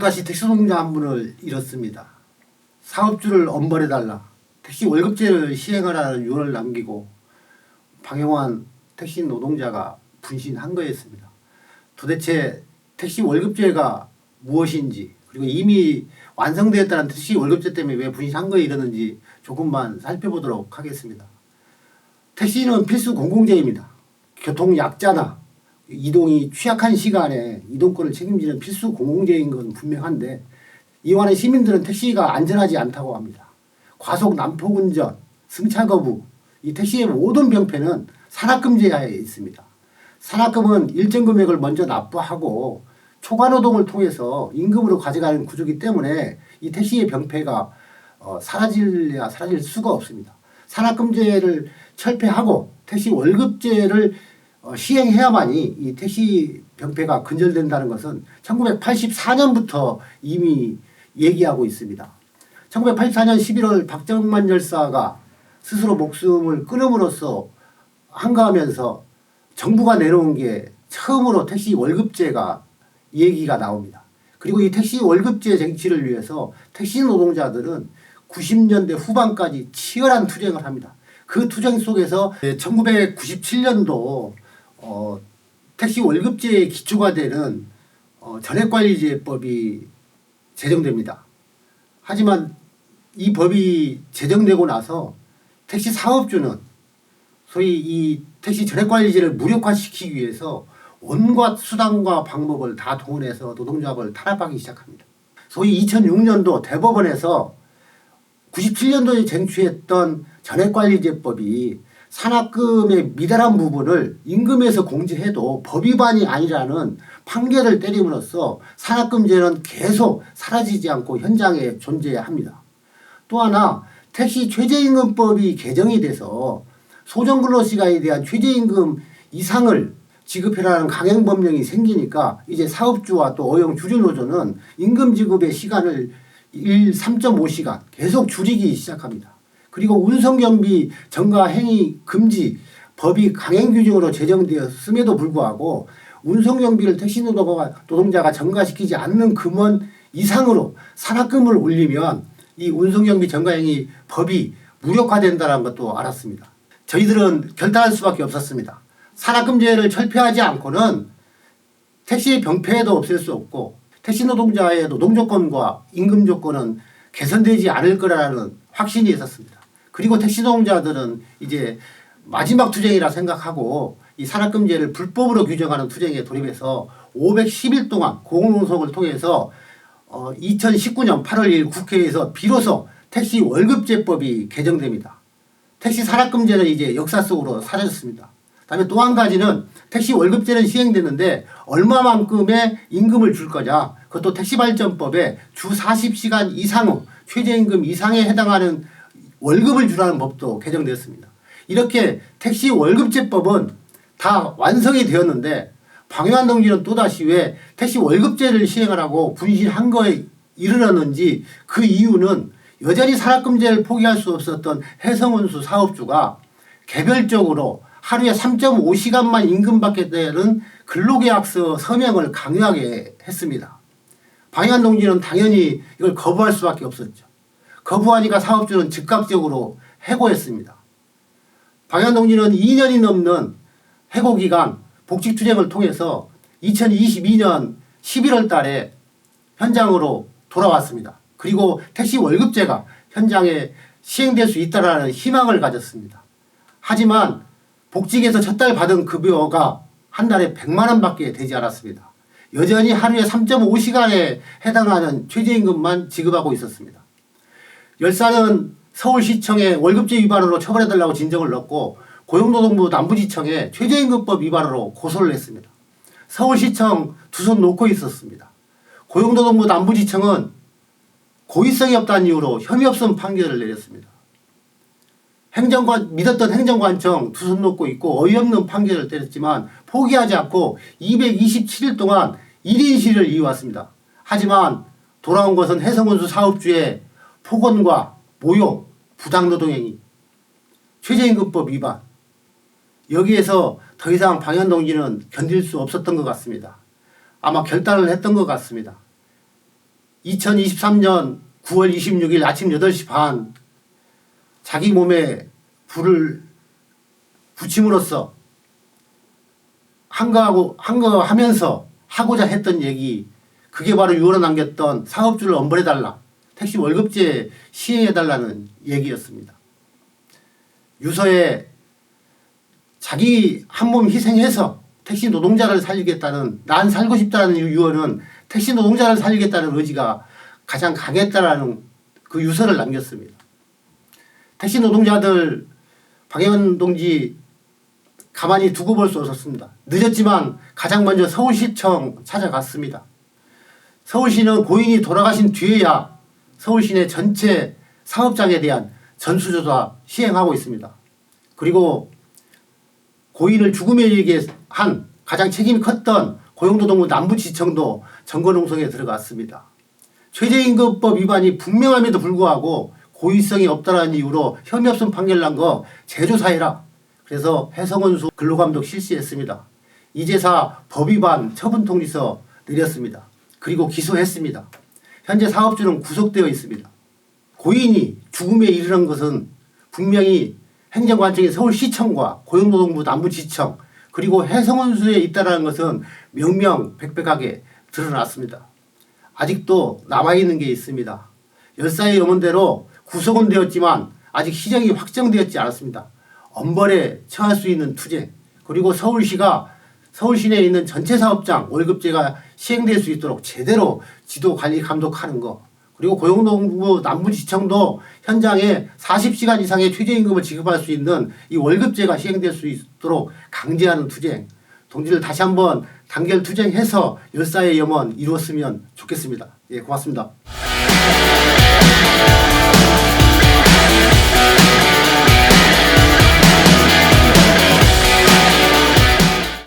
또다시 택시 노동자 한 분을 잃었습니다. 사업주를 엄벌해달라. 택시 월급제를 시행하라는 유언을 남기고 방영환 택시 노동자가 분신한 거였습니다. 도대체 택시 월급제가 무엇인지 그리고 이미 완성되었다는 택시 월급제 때문에 왜 분신한 거에 이러는지 조금만 살펴보도록 하겠습니다. 택시는 필수 공공재입니다. 교통 약자나 이동이 취약한 시간에 이동권을 책임지는 필수 공공재인 건 분명한데 이완의 시민들은 택시가 안전하지 않다고 합니다. 과속 난폭 운전, 승차 거부, 이 택시의 모든 병폐는 산악금제하에 있습니다. 산악금은 일정 금액을 먼저 납부하고 초과노동을 통해서 임금으로 가져가는 구조기 때문에 이 택시의 병폐가 어, 사라질래야 사라질 수가 없습니다. 산악금제를 철폐하고 택시 월급제를 어, 시행해야만이 이 택시 병폐가 근절된다는 것은 1984년부터 이미 얘기하고 있습니다. 1984년 11월 박정만 열사가 스스로 목숨을 끊음으로써 한가하면서 정부가 내놓은 게 처음으로 택시 월급제가 얘기가 나옵니다. 그리고 이 택시 월급제 쟁취를 위해서 택시 노동자들은 90년대 후반까지 치열한 투쟁을 합니다. 그 투쟁 속에서 1997년도 어, 택시 월급제의 기초가 되는 어, 전액관리제법이 제정됩니다. 하지만 이 법이 제정되고 나서 택시 사업주는 소위 이 택시 전액관리제를 무력화시키기 위해서 온갖 수단과 방법을 다 동원해서 노동조합을 탄압하기 시작합니다. 소위 2006년도 대법원에서 97년도에 쟁취했던 전액관리제법이 산학금의 미달한 부분을 임금에서 공제해도 법 위반이 아니라는 판결을 때림으로써 산학금제는 계속 사라지지 않고 현장에 존재합니다. 또 하나 택시 최저임금법이 개정이 돼서 소정근로시간에 대한 최저임금 이상을 지급해라는 강행법령이 생기니까 이제 사업주와 또 어용 주류노조는 임금 지급의 시간을 1 3.5시간 계속 줄이기 시작합니다. 그리고 운송경비 정가 행위 금지 법이 강행 규정으로 제정되었음에도 불구하고 운송경비를 택시 노동자가, 정가시키지 않는 금원 이상으로 산학금을 올리면 이 운송경비 정가행위 법이 무력화된다는 것도 알았습니다. 저희들은 결단할 수밖에 없었습니다. 산학금제를 철폐하지 않고는 택시 병폐도 없앨 수 없고 택시 노동자의 노동 조건과 임금 조건은 개선되지 않을 거라는 확신이 있었습니다. 그리고 택시 노동자들은 이제 마지막 투쟁이라 생각하고 이 산악금제를 불법으로 규정하는 투쟁에 돌입해서 510일 동안 공농성을 통해서 어 2019년 8월 1일 국회에서 비로소 택시 월급제법이 개정됩니다. 택시 산악금제는 이제 역사 속으로 사라졌습니다. 다음에 또 한 가지는 택시 월급제는 시행됐는데 얼마만큼의 임금을 줄 거냐. 그것도 택시발전법에 주 40시간 이상 후 최저임금 이상에 해당하는 월급을 주라는 법도 개정되었습니다. 이렇게 택시 월급제법은 다 완성이 되었는데 방해환 동지는 또다시 왜 택시 월급제를 시행하라고 분신한 거에 이르렀는지 그 이유는 여전히 산악금제를 포기할 수 없었던 해성운수 사업주가 개별적으로 하루에 3.5시간만 임금 받게 되는 근로계약서 서명을 강요하게 했습니다. 방해환 동지는 당연히 이걸 거부할 수밖에 없었죠. 거부하니까 사업주는 즉각적으로 해고했습니다. 방현동지는 2년이 넘는 해고 기간 복직투쟁을 통해서 2022년 11월 달에 현장으로 돌아왔습니다. 그리고 택시 월급제가 현장에 시행될 수 있다라는 희망을 가졌습니다. 하지만 복직에서 첫 달 받은 급여가 한 달에 100만 원밖에 되지 않았습니다. 여전히 하루에 3.5시간에 해당하는 최저임금만 지급하고 있었습니다. 열사는 서울시청에 월급제 위반으로 처벌해달라고 진정을 넣고 고용노동부 남부지청에 최저임금법 위반으로 고소를 했습니다. 서울시청 두 손 놓고 있었습니다. 고용노동부 남부지청은 고의성이 없다는 이유로 혐의 없음 판결을 내렸습니다. 행정관 믿었던 행정관청 두 손 놓고 있고 어이없는 판결을 때렸지만 포기하지 않고 227일 동안 1인 시를 이어왔습니다. 하지만 돌아온 것은 해성운수 사업주의 폭언과 모욕, 부당노동행위, 최저임금법 위반 여기에서 더 이상 방현동지는 견딜 수 없었던 것 같습니다. 아마 결단을 했던 것 같습니다. 2023년 9월 26일 아침 8시 반 자기 몸에 불을 붙임으로써 한거하고 한거 하면서 하고자 했던 얘기 그게 바로 유언에 남겼던 사업주를 엄벌해 달라 택시 월급제 시행해 달라는 얘기였습니다. 유서에 자기 한 몸 희생해서 택시 노동자를 살리겠다는 난 살고 싶다는 유언은 택시 노동자를 살리겠다는 의지가 가장 강했다라는 그 유서를 남겼습니다. 택시 노동자들 박영은 동지 가만히 두고 볼 수 없었습니다. 늦었지만 가장 먼저 서울시청 찾아갔습니다. 서울시는 고인이 돌아가신 뒤에야 서울 시내 전체 사업장에 대한 전수조사 시행하고 있습니다. 그리고 고인을 죽음에 이르게 한 가장 책임이 컸던 고용노동부 남부지청도 정거농성에 들어갔습니다. 최저임금법 위반이 분명함에도 불구하고 고의성이 없다는 이유로 혐의 없음 판결 난 거 재조사해라. 그래서 해성원수 근로감독 실시했습니다. 이제사 법위반 처분 통지서 내렸습니다. 그리고 기소했습니다. 현재 사업주는 구속되어 있습니다. 고인이 죽음에 이르는 것은 분명히 행정관청인 서울시청과 고용노동부 남부지청 그리고 해성원수에 있다는 것은 명명백백하게 드러났습니다. 아직도 남아있는 게 있습니다. 열사의 염원대로 구속은 되었지만 아직 시정이 확정되었지 않았습니다. 엄벌에 처할 수 있는 투쟁 그리고 서울시가 서울 시내에 있는 전체 사업장 월급제가 시행될 수 있도록 제대로 지도 관리 감독하는 거 그리고 고용노동부 남부지청도 현장에 40시간 이상의 최저임금을 지급할 수 있는 이 월급제가 시행될 수 있도록 강제하는 투쟁 동지들 다시 한번 단결 투쟁해서 열사의 염원 이루었으면 좋겠습니다. 예, 고맙습니다.